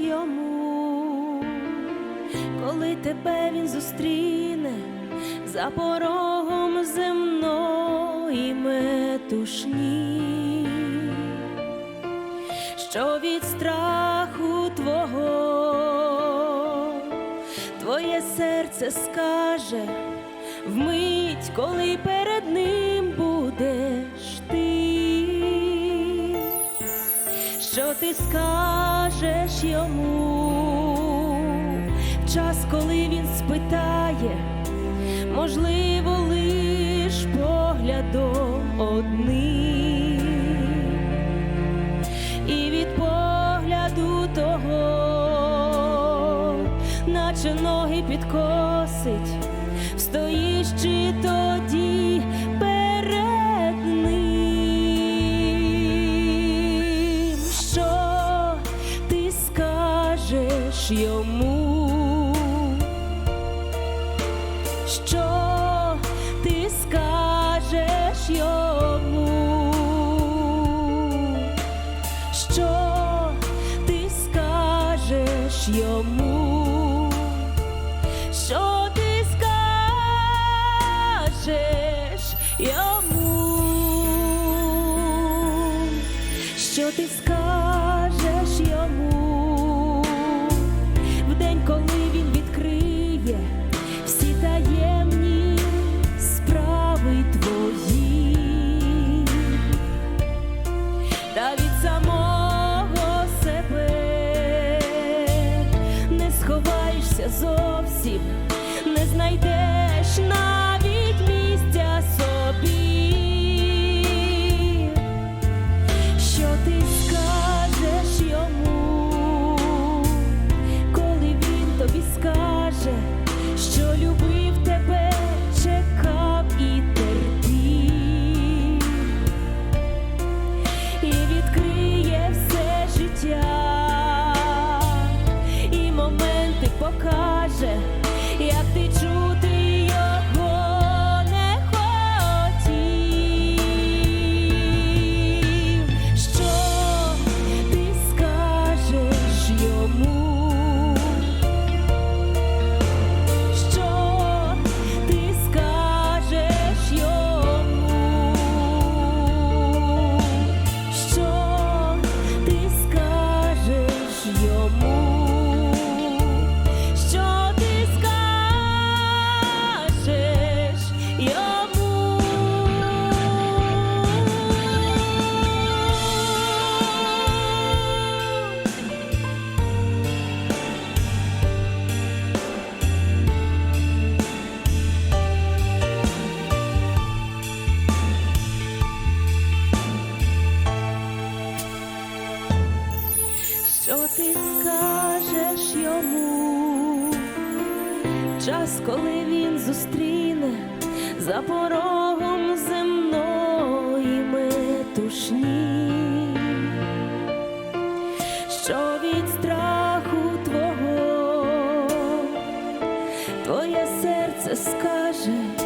йому, коли тебе він зустріне за порогом земної метушні, що від страху твого твоє серце скаже вмить, коли що ти скажеш йому? В час, коли він спитає, можливо, лиш поглядом одним, і від погляду того, наче ноги підкосить, встоїш чи тоді йому, що ти скажеш йому, що ти скажеш йому, що ти скажеш йому, що ти скажеш та Час, коли він зустріне за порогом земної метушні, що від страху твого твоє серце скаже